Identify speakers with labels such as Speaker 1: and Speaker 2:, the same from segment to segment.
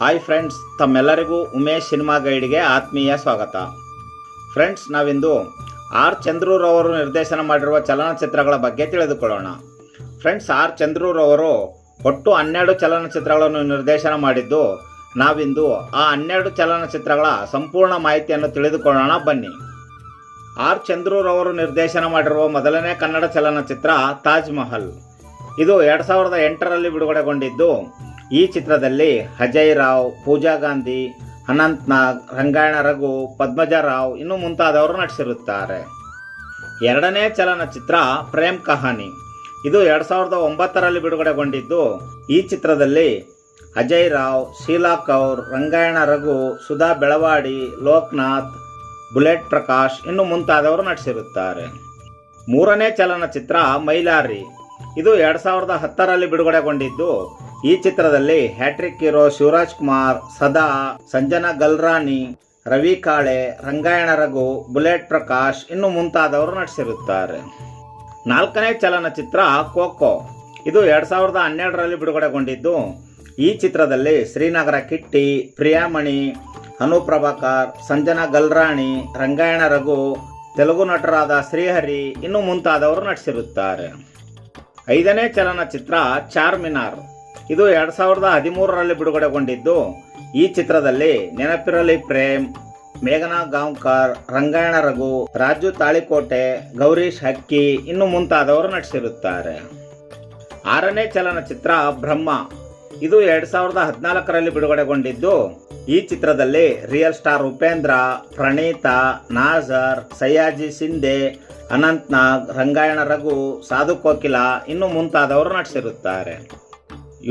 Speaker 1: Hi friends ತಮ್ಮೆಲ್ಲರಿಗೂ Umesh cinema ಗೈಡ್ಗೆ ಆತ್ಮೀಯ ಸ್ವಾಗತ. ಫ್ರೆಂಡ್ಸ್ ನಾವಿಂದು ಆರ್ ಚಂದ್ರೂರವರು ನಿರ್ದೇಶನ ಮಾಡಿರುವ ಚಲನಚಿತ್ರಗಳ ಬಗ್ಗೆ ತಿಳಿದುಕೊಳ್ಳೋಣ. ಫ್ರೆಂಡ್ಸ್ ಆರ್ ಚಂದ್ರೂರವರು ಒಟ್ಟು ಹನ್ನೆರಡು ಚಲನಚಿತ್ರಗಳನ್ನು ನಿರ್ದೇಶನ ಮಾಡಿದ್ದು, ನಾವಿಂದು ಆ ಹನ್ನೆರಡು ಚಲನಚಿತ್ರಗಳ ಸಂಪೂರ್ಣ ಮಾಹಿತಿಯನ್ನು ತಿಳಿದುಕೊಳ್ಳೋಣ, ಬನ್ನಿ. ಆರ್ ಚಂದ್ರೂರವರು ನಿರ್ದೇಶನ ಮಾಡಿರುವ ಮೊದಲನೇ ಕನ್ನಡ ಚಲನಚಿತ್ರ ತಾಜ್ ಮಹಲ್. ಇದು ಎರಡು ಸಾವಿರದ ಎಂಟರಲ್ಲಿ ಬಿಡುಗಡೆಗೊಂಡಿದ್ದು ಈ ಚಿತ್ರದಲ್ಲಿ ಅಜಯ್ ರಾವ್, ಪೂಜಾ ಗಾಂಧಿ ಅನಂತ್ ನಾಗ್ ರಂಗಾಯಣ ರಘು, ಪದ್ಮಜ ರಾವ್ ಇನ್ನು ಮುಂತಾದವರು ನಟಿಸಿರುತ್ತಾರೆ. ಎರಡನೇ ಚಲನಚಿತ್ರ ಪ್ರೇಮ್ ಕಹಾನಿ. ಇದು ಎರಡು ಸಾವಿರದ ಒಂಬತ್ತರಲ್ಲಿ ಬಿಡುಗಡೆಗೊಂಡಿದ್ದು, ಈ ಚಿತ್ರದಲ್ಲಿ ಅಜಯ್ ರಾವ್, ಶೀಲಾ ಕೌರ್, ರಂಗಾಯಣ ರಘು, ಸುಧಾ ಬೆಳವಾಡಿ, ಲೋಕ್ನಾಥ್, ಬುಲೆಟ್ ಪ್ರಕಾಶ್ ಇನ್ನು ಮುಂತಾದವರು ನಟಿಸಿರುತ್ತಾರೆ. ಮೂರನೇ ಚಲನಚಿತ್ರ ಮೈಲಾರಿ. ಇದು ಎರಡು ಸಾವಿರದ ಹತ್ತರಲ್ಲಿ ಬಿಡುಗಡೆಗೊಂಡಿದ್ದು ಈ ಚಿತ್ರದಲ್ಲಿ hat trick hero Shivaraj Kumar, Sada, Sanjana Galrani, Ravi Kale, Rangayana Raghu, Bullet Prakash ಇನ್ನು ಮುಂತಾದವರು ನಟಿಸಿರುತ್ತಾರೆ. ನಾಲ್ಕನೇ ಚಲನಚಿತ್ರ ಕೋಕೋ ಇದು ಎರಡ್ ಸಾವಿರದ ಹನ್ನೆರಡರಲ್ಲಿ ಬಿಡುಗಡೆಗೊಂಡಿದ್ದು. ಈ ಚಿತ್ರದಲ್ಲಿ ಶ್ರೀನಗರ ಕಿಟ್ಟಿ, ಪ್ರಿಯಾಮಣಿ, ಅನು ಪ್ರಭಾಕರ್, ಸಂಜನಾ ಗಲ್ರಾಣಿ, ರಂಗಾಯಣ ರಘು, ತೆಲುಗು ನಟರಾದ ಶ್ರೀಹರಿ ಇನ್ನು ಮುಂತಾದವರು ನಟಿಸಿರುತ್ತಾರೆ. ಐದನೇ ಚಲನಚಿತ್ರ ಚಾರ್ಮಿನಾರ್. ಇದು ಎರಡ್ ಸಾವಿರದ ಹದಿಮೂರರಲ್ಲಿ ಬಿಡುಗಡೆಗೊಂಡಿದ್ದು. ಈ ಚಿತ್ರದಲ್ಲಿ ನೆನಪಿರಲಿ ಪ್ರೇಮ್, ಮೇಘನಾ ಗಾಂವ್ಕರ್, ರಂಗಾಯಣ ರಘು, ರಾಜು ತಾಳಿಕೋಟೆ, ಗೌರೀಶ್ ಹಕ್ಕಿ ಇನ್ನು ಮುಂತಾದವರು ನಟಿಸಿರುತ್ತಾರೆ. ಆರನೇ ಚಲನಚಿತ್ರ ಬ್ರಹ್ಮ. ಇದು ಎರಡ್ ಸಾವಿರದ ಹದಿನಾಲ್ಕರಲ್ಲಿ ಬಿಡುಗಡೆಗೊಂಡಿದ್ದು. ಈ ಚಿತ್ರದಲ್ಲಿ ರಿಯಲ್ ಸ್ಟಾರ್ ಉಪೇಂದ್ರ, ಪ್ರಣೀತಾ, ನಾಜರ್ ಸಯ್ಯಾಜಿ ಸಿಂಧೆ ಅನಂತ್ ನಾಗ್ ರಂಗಾಯಣ ರಘು, ಸಾಧು ಕೋಕಿಲ ಇನ್ನು ಮುಂತಾದವರು ನಟಿಸಿರುತ್ತಾರೆ.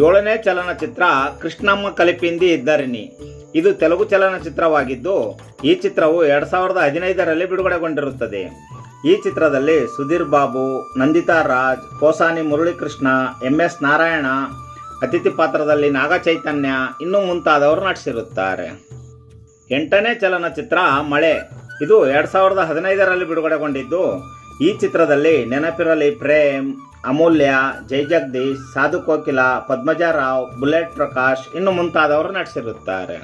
Speaker 1: ಏಳನೇ ಚಲನಚಿತ್ರ ಕೃಷ್ಣಮ್ಮ ಕಲಿಪಿಂದಿ ಇದ್ದರಿನಿ. ಇದು ತೆಲುಗು ಚಲನಚಿತ್ರವಾಗಿದ್ದು, ಈ ಚಿತ್ರವು ಎರಡು ಸಾವಿರದ ಹದಿನೈದರಲ್ಲಿ ಬಿಡುಗಡೆಗೊಂಡಿರುತ್ತದೆ. ಈ ಚಿತ್ರದಲ್ಲಿ ಸುಧೀರ್ ಬಾಬು, ನಂದಿತಾ ರಾಜ್, ಕೋಸಾನಿ ಮುರಳೀಕೃಷ್ಣ ಎಂ ಎಸ್ ನಾರಾಯಣ, ಅತಿಥಿ ಪಾತ್ರದಲ್ಲಿ ನಾಗ ಚೈತನ್ಯ, ಇನ್ನು ಮುಂತಾದವರು ನಟಿಸಿರುತ್ತಾರೆ. ಎಂಟನೇ ಚಲನಚಿತ್ರ ಮಳೆ. ಇದು ಎರಡು ಸಾವಿರದ ಹದಿನೈದರಲ್ಲಿ ಬಿಡುಗಡೆಗೊಂಡಿದ್ದು, ಈ ಚಿತ್ರದಲ್ಲಿ ನೆನಪಿರಲಿ ಪ್ರೇಮ್ ಅಮೂಲ್ಯ, ಜೈ ಜಗದೀಶ್, ಸಾಧು ಕೋಕಿಲ ಪದ್ಮಜ ರಾವ್ ಬುಲೆಟ್ ಪ್ರಕಾಶ್ ಇನ್ನು ಮುಂತಾದವರು ನಟಿಸಿರುತ್ತಾರೆ.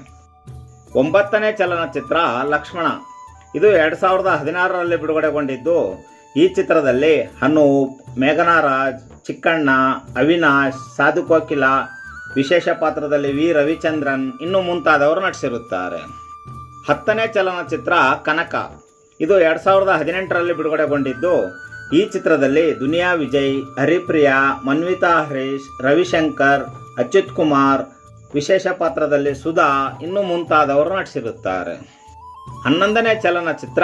Speaker 1: ಒಂಬತ್ತನೇ ಚಲನಚಿತ್ರ ಲಕ್ಷ್ಮಣ. ಇದು ಎರಡು ಸಾವಿರದ ಹದಿನಾರರಲ್ಲಿ ಬಿಡುಗಡೆಗೊಂಡಿದ್ದು, ಈ ಚಿತ್ರದಲ್ಲಿ ಅನೂಪ್ ಮೇಘನಾರಾಜ್, ಚಿಕ್ಕಣ್ಣ, ಅವಿನಾಶ್, ಸಾಧು ಕೋಕಿಲ, ವಿಶೇಷ ಪಾತ್ರದಲ್ಲಿ ವಿ. ರವಿಚಂದ್ರನ್ ಇನ್ನು ಮುಂತಾದವರು ನಟಿಸಿರುತ್ತಾರೆ. ಹತ್ತನೇ ಚಲನಚಿತ್ರ ಕನಕ. ಇದು ಎರಡು ಸಾವಿರದ ಹದಿನೆಂಟರಲ್ಲಿ ಬಿಡುಗಡೆಗೊಂಡಿದ್ದು ಈ ಚಿತ್ರದಲ್ಲಿ ದುನಿಯಾ ವಿಜಯ್, ಹರಿಪ್ರಿಯಾ, ಮನ್ವಿತಾ ಹರೀಶ್, ರವಿಶಂಕರ್, ಅಚ್ಯುತ್ ಕುಮಾರ್, ವಿಶೇಷ ಪಾತ್ರದಲ್ಲಿ ಸುಧಾ ಇನ್ನು ಮುಂತಾದವರು ನಟಿಸಿರುತ್ತಾರೆ. ಹನ್ನೊಂದನೇ ಚಲನಚಿತ್ರ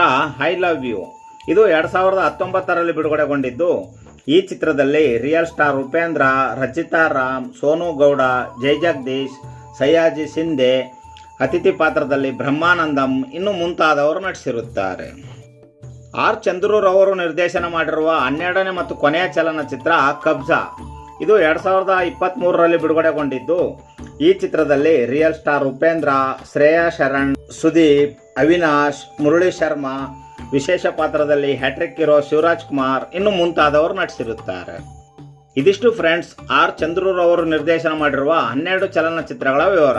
Speaker 1: ಐ ಲವ್ ಯು ಇದು ಎರಡು ಸಾವಿರದ ಹತ್ತೊಂಬತ್ತರಲ್ಲಿ ಬಿಡುಗಡೆಗೊಂಡಿದ್ದು. ಈ ಚಿತ್ರದಲ್ಲಿ ರಿಯಲ್ ಸ್ಟಾರ್ ಉಪೇಂದ್ರ, ರಚಿತಾ ರಾಮ್, ಸೋನು ಗೌಡ, ಜೈ ಜಗದೀಶ್ ಸಯ್ಯಾಜಿ ಸಿಂಧೆ ಅತಿಥಿ ಪಾತ್ರದಲ್ಲಿ ಬ್ರಹ್ಮಾನಂದಂ ಇನ್ನು ಮುಂತಾದವರು ನಟಿಸಿರುತ್ತಾರೆ. ಆರ್ ಚಂದ್ರೂರವರು ನಿರ್ದೇಶನ ಮಾಡಿರುವ ಹನ್ನೆರಡನೇ ಮತ್ತು ಕೊನೆಯ ಚಲನಚಿತ್ರ ಕಬ್ಜಾ. ಇದು ಎರಡು ಸಾವಿರದ ಇಪ್ಪತ್ತ್ಮೂರರಲ್ಲಿ ಬಿಡುಗಡೆಗೊಂಡಿದ್ದು. ಈ ಚಿತ್ರದಲ್ಲಿ ರಿಯಲ್ ಸ್ಟಾರ್ ಉಪೇಂದ್ರ, ಶ್ರೇಯಾ ಶರಣ್, ಸುದೀಪ್, ಅವಿನಾಶ್, ಮುರಳಿ ಶರ್ಮಾ, ವಿಶೇಷ ಪಾತ್ರದಲ್ಲಿ ಹ್ಯಾಟ್ರಿಕ್ ಇರೋ ಶಿವರಾಜ್ ಕುಮಾರ್ ಇನ್ನು ಮುಂತಾದವರು ನಟಿಸಿರುತ್ತಾರೆ. ಇದಿಷ್ಟು ಫ್ರೆಂಡ್ಸ್ ಆರ್ ಚಂದ್ರೂರವರು ನಿರ್ದೇಶನ ಮಾಡಿರುವ ಹನ್ನೆರಡು ಚಲನಚಿತ್ರಗಳ ವಿವರ.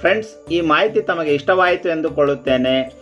Speaker 1: ಫ್ರೆಂಡ್ಸ್ ಈ ಮಾಹಿತಿ ತಮಗೆ ಇಷ್ಟವಾಯಿತು ಎಂದುಕೊಳ್ಳುತ್ತೇನೆ.